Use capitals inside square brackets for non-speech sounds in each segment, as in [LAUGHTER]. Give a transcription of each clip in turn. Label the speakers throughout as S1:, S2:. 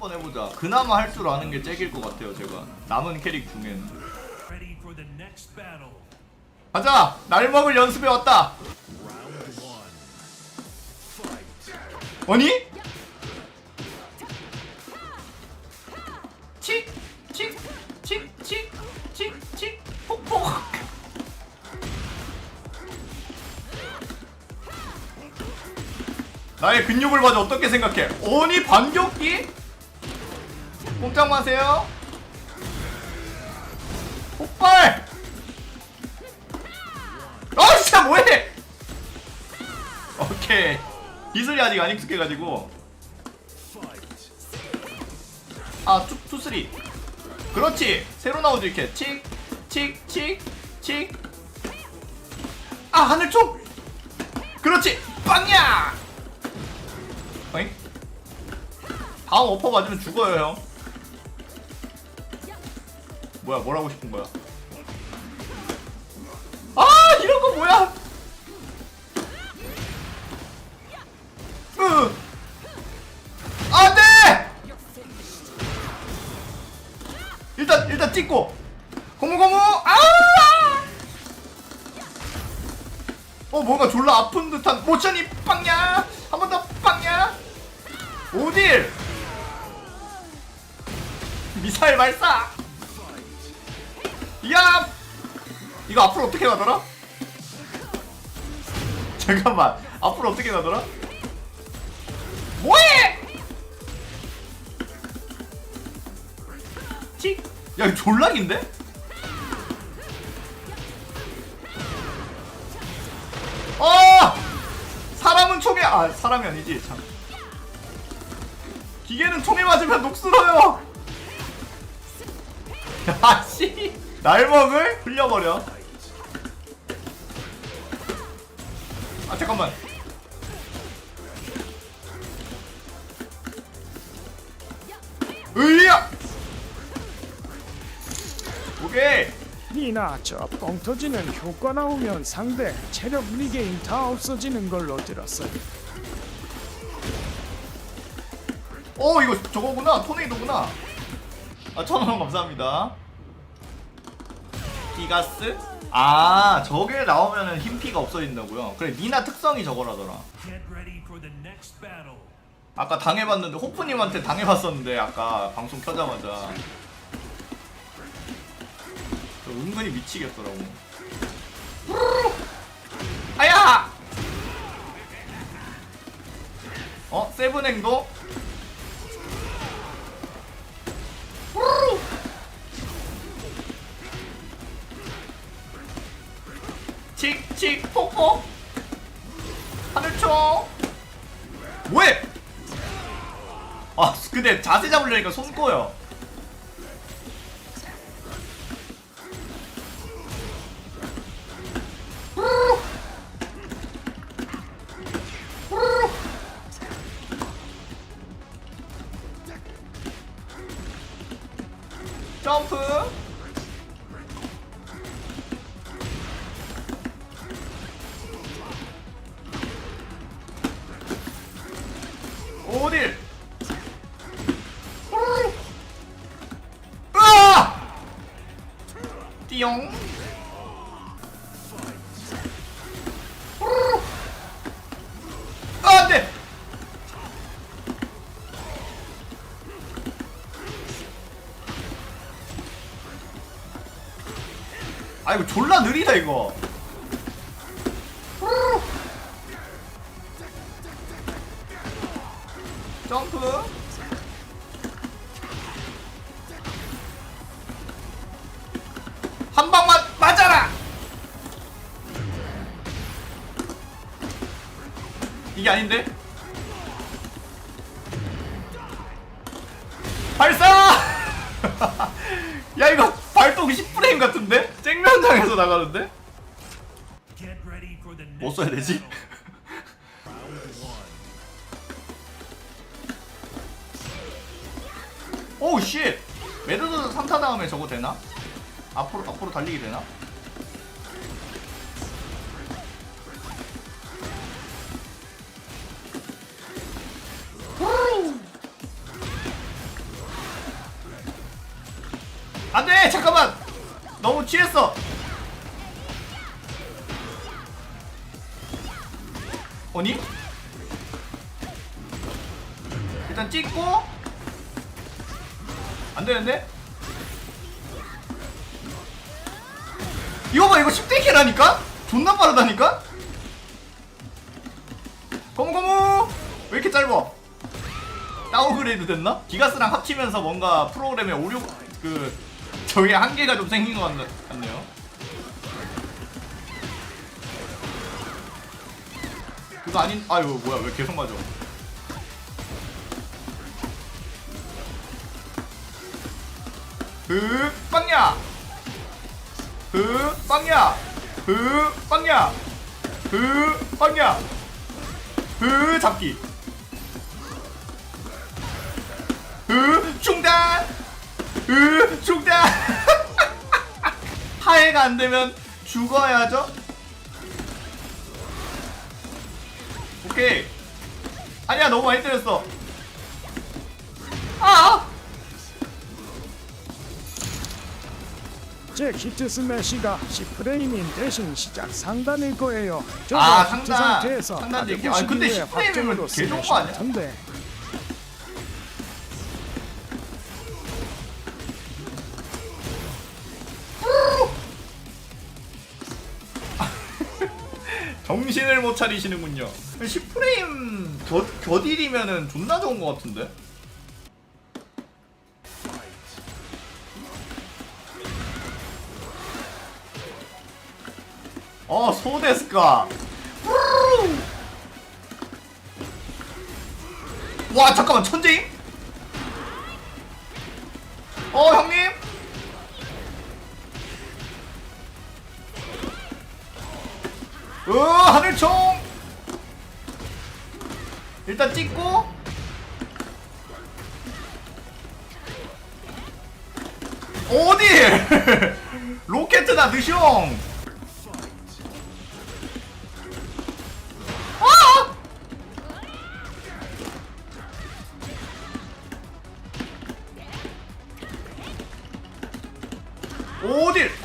S1: 한번 해보자. 그나마 할 줄 아는 게 잭일 것 같아요, 제가. 남은 캐릭 중에는. 가자! 날 먹을 연습에 왔다! 아니? 칙! 칙! 칙! 칙! 칙! 칙! 폭폭! 나의 근육을 봐도 어떻게 생각해? 아니 반격기? 꼼짝 마세요? 폭발! 아 진짜 뭐해! 오케이. 기술이 아직 안 익숙해가지고. 아 투, 투 쓰리. 그렇지. 새로 나오지 이렇게. 칙 칙 칙 칙. 아 하늘 총! 그렇지. 빵야! 어잉? 다음 어퍼 맞으면 죽어요 형 뭐야 뭘 하고 싶은 거야? 아 이런 거 뭐야? 으! 안돼! 일단 일단 찍고. 고무고무! 아! 어 뭔가 졸라 아픈 듯한 모션이 빵야! 한 번 더 빵야! 오딜! 미사일 발사 야 이거 앞으로 어떻게 가더라? 잠깐만 앞으로 어떻게 가더라? 뭐해? 틱? 야 이거 졸락인데? 어! 사람은 총에 아 사람이 아니지 참 기계는 총에 맞으면 녹슬어요 [LAUGHS] 아씨 날먹을? 흘려버려. 아 잠깐만. 으이야! 오케이.
S2: 니나 저 뻥 터지는 효과 나오면 상대 체력 리게인 다 없어지는 걸로 들었어요.
S1: 어 이거 저거구나. 토네이도구나. 아 천원 감사합니다 기가스? 아 저게 나오면은 힘피가 없어진다고요? 그래 니나 특성이 저거라더라. 아까 당해봤는데 호프님한테 당해봤었는데 아까 방송 켜자마자. 저 은근히 미치겠더라고. 아야! 어? 세븐행도 칙칙 폭폭 하늘총. 뭐해 아 근데 자세 잡으려니까 손 꼬여 띠용. 아, 안돼 아 이거 졸라 느리다 이거 이게 아닌데 발사 [LAUGHS] 야 이거 발동 10프레임 같은데 쨍면장에서 나가는데 뭐 써야 되지? [LAUGHS] 오우 쉣 매드드 3타 다음에 저거 되나? 앞으로 앞으로 달리기 되나? 안돼 잠깐만. 너무 취했어. 아니? 일단 찍고. 안 되는데? 이거 봐 이거 10대 킬하니까? 존나 빠르다니까? 고무고무 왜 이렇게 짧아? 다운그레이드 됐나? 기가스랑 합치면서 뭔가 프로그램에 오류 그 저게 한계가 좀 생긴 것 같, 같네요. 그거 아닌 아유 뭐야 왜 계속 맞아? 흐 빵야 흐 빵야 흐 빵야 흐 빵야 흐 잡기! 으 중단 으 중단 하해가 [LAUGHS] 안 되면 죽어야죠 오케이 아니야 너무 많이 때렸어 아
S2: 제 히트 스매시가 10프레임인 대신 시작 상단일 거예요.
S1: 아,
S2: 히트
S1: 상단. 상단 얘기. 아, 근데
S2: 보시기 위해
S1: 10 프레임이면
S2: 확정으로
S1: 개 좋은 거 아니야? 차리시는군요 10프레임 겨, 겨딜이면은 존나 좋은 것 같은데 어 소데스까 와 잠깐만 천재임? 어 형님? 으 하늘총 일단 찍고. 어디? [LAUGHS] 로켓이다 느숑 아! 어딜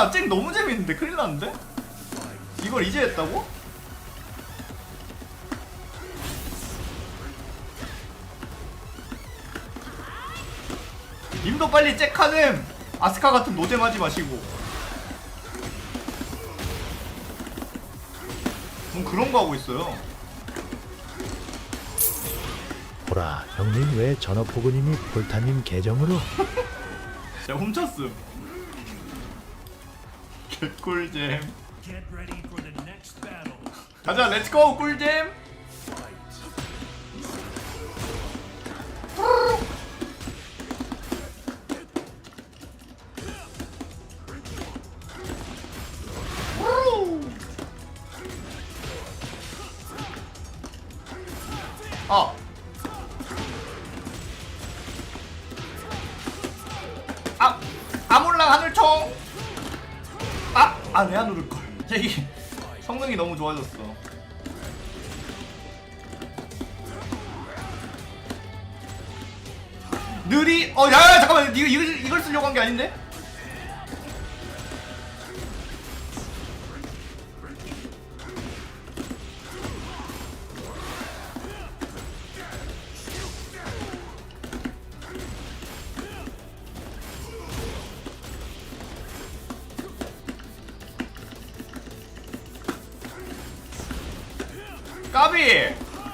S1: 야쨍 너무 재밌는데? 큰일 났는데? 이걸 이제 했다고? 님도 빨리 잭하는 아스카 같은 노잼 하지 마시고. 뭐 그런 거 하고 있어요.
S3: 보라 형님 왜 전어포그님이 볼타님 계정으로? [LAUGHS]
S1: 제가 훔쳤음 개꿀잼. 가자 렛츠고 꿀잼 아, 아, 내가 누를 걸. 이게 성능이 너무 좋아졌어. 느리, 어, 야, 야, 잠깐만, 이거 이걸 쓰려고 한 게 아닌데?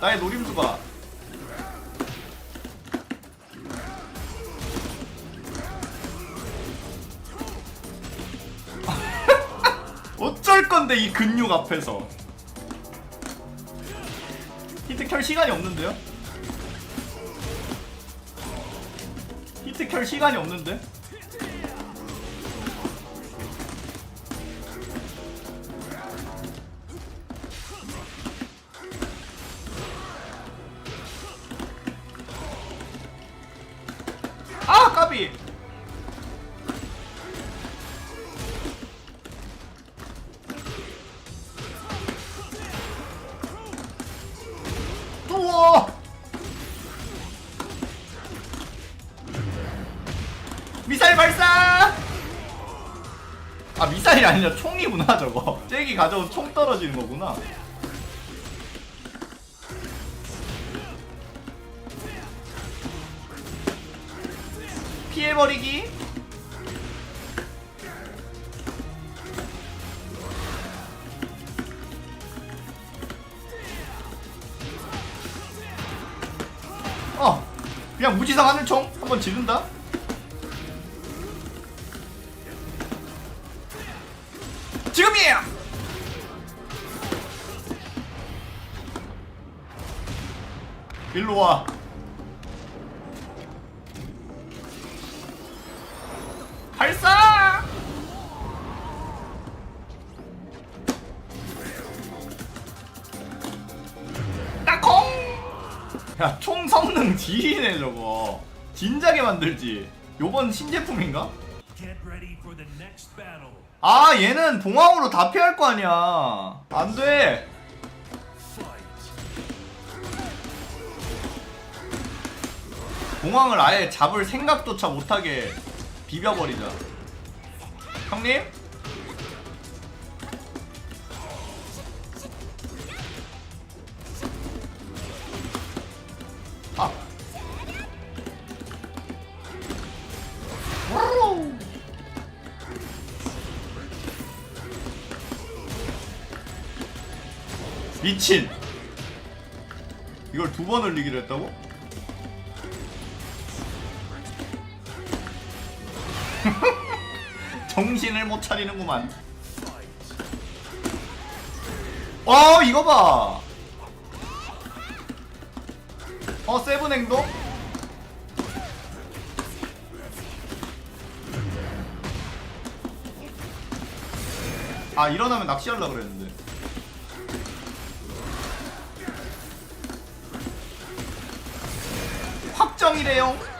S1: 나의 노림수가. [LAUGHS] 어쩔 건데 이 근육 앞에서. 히트 켤 시간이 없는데요? 히트 켤 시간이 없는데? 아니라 총이구나 저거. 잭이 가져온 총 떨어지는 거구나. 피해버리기. 어 그냥 무지성 하는 총 한번 지른다 일로 와 발사 따콩 야, 총 성능 지리네 저거. 진작에 만들지. 요번 신제품인가? 아, 얘는 봉황으로 다 피할 거 아니야. 안 돼. 봉황을 아예 잡을 생각조차 못하게 비벼버리자. 형님? 아. 미친. 이걸 두 번 흘리기로 했다고? [LAUGHS] 정신을 못 차리는구만. 어, 이거 봐. 어, 세븐 행동? 아, 일어나면 낚시하려고 그랬는데. 확정이래요.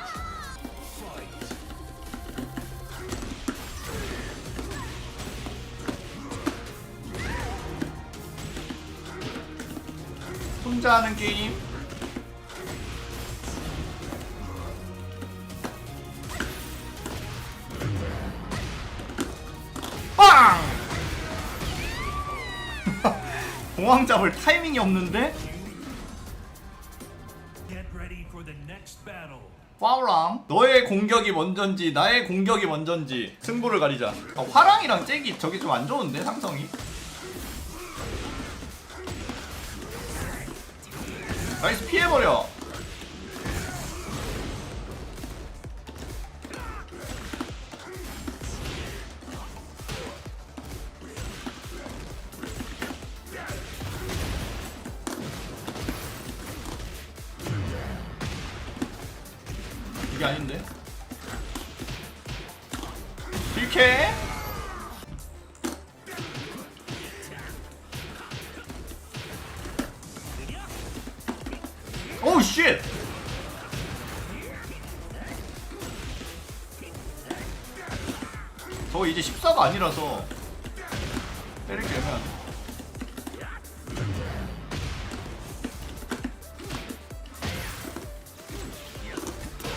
S1: 혼자 하는 게임. 빵! [LAUGHS] 공황 잡을 타이밍이 없는데?
S4: Get ready for the next battle.
S1: 파우랑 너의 공격이 먼저인지 나의 공격이 먼저인지 승부를 가리자 아, 화랑이랑 잭이 저기 좀안 좋은데 상성이 나이스 피해버려 저 이제 14가 아니라서 때릴게 그냥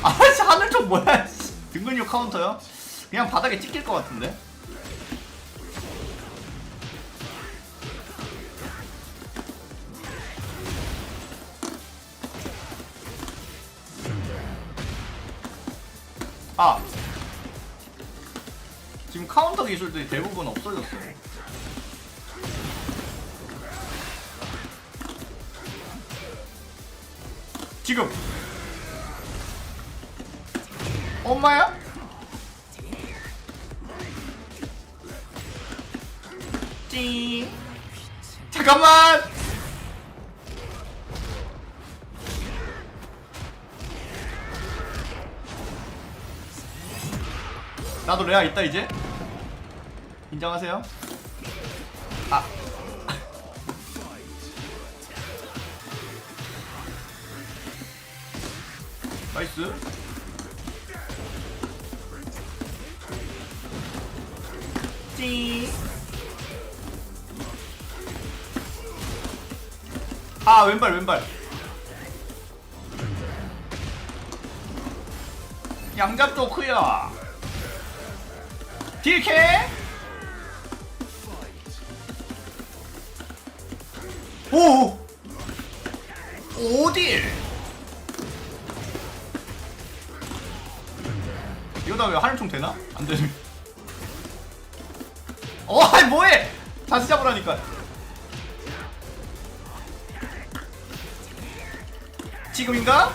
S1: 아씨 하늘 좀 뭐야 씨. 등 근육 카운터요? 그냥 바닥에 찍힐 것 같은데 기술들이 대부분 없어졌어 지금. 엄마야? 찡 잠깐만! 나도 레아 있다 이제 인정하세요? 아. [LAUGHS] 나이스. 찡. 아 왼발 왼발. 양잡 조크야 딜캐 오! 어디? 이러다 왜 하늘총 되나? 안 되네. 어, 아이 뭐해? 다시 잡으라니까. 지금인가?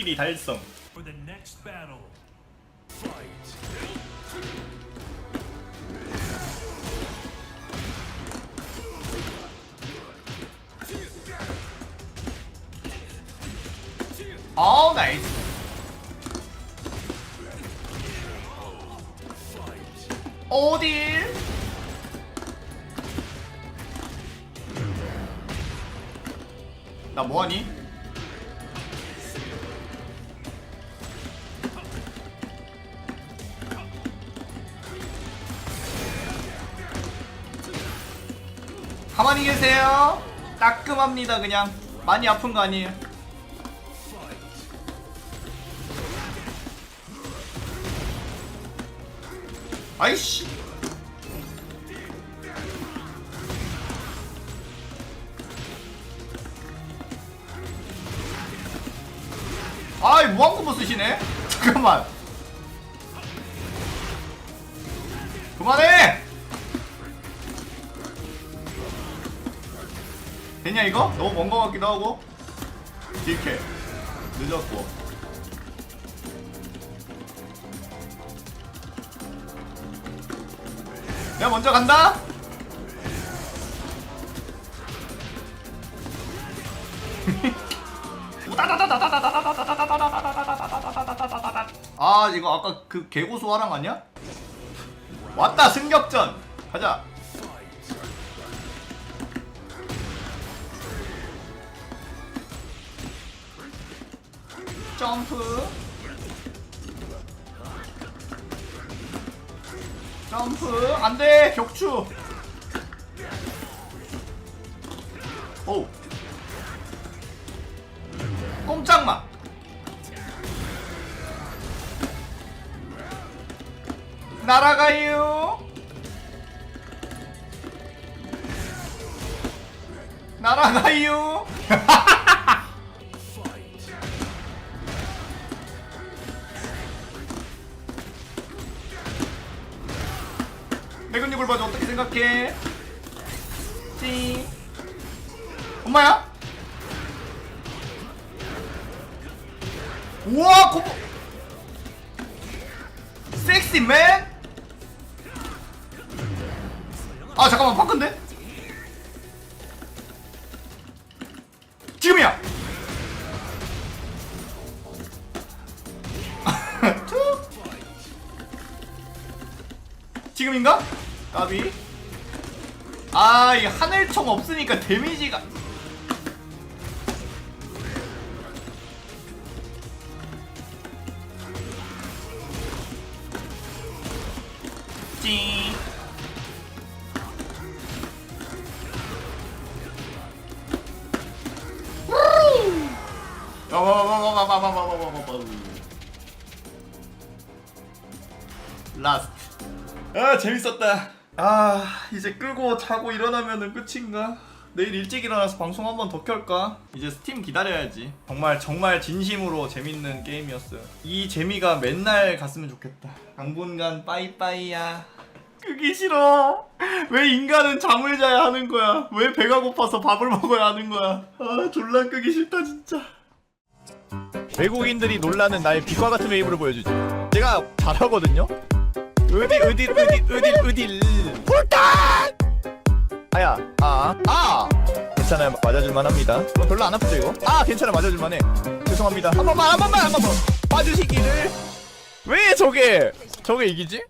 S1: 코끼리 달성.
S4: For the next battle.
S1: 어 나이스. 어딜? 나 뭐하니? 가만히 계세요. 따끔합니다 그냥. 많이 아픈 거 아니에요. 아이씨. 아이 무한콤보 쓰시네? [LAUGHS] 잠깐만 그만해! 됐냐 이거? 너무 먼 거 같기도 하고. 딜캐 늦었고. 내가 먼저 간다? [LAUGHS] 아 이거 아까 그 개고수 화랑 아니야? 왔다 승격전. 가자 점프. 점프. 안돼. 격추. 오. 꼼짝마. 날아가요. 날아가요 [LAUGHS] 내 근육을 봐줘. 어떻게 생각해? 찡 엄마야? 우와 콤보 섹시맨? 아 잠깐만 바꾼데? 지금이야. [LAUGHS] 툭. 지금인가? 까비 아 이 하늘총 없으니까 데미지가 찡 라스트 아 재밌었다 아 이제 끄고 자고 일어나면은 끝인가? 내일 일찍 일어나서 방송 한 번 더 켤까? 이제 스팀 기다려야지. 정말 정말 진심으로 재밌는 게임이었어요. 이 재미가 맨날 갔으면 좋겠다. 당분간 빠이빠이야. 끄기 싫어. 왜 인간은 잠을 자야 하는 거야? 왜 배가 고파서 밥을 [LAUGHS] 먹어야 하는 거야? 아 졸라 끄기 싫다 진짜.
S5: 외국인들이 놀라는 나의 빛과 같은 웨이브를 보여주지. 제가 잘하거든요. 어디 어디 어디 어디 어디 불탄! 아야 아 아. 괜찮아요 맞아줄만 합니다. 어, 별로 안 아프죠 이거? 아 괜찮아 맞아줄만 해. 죄송합니다. 한 번만 한 번만 한 번만 봐주시기를. 왜 저게 저게 이기지?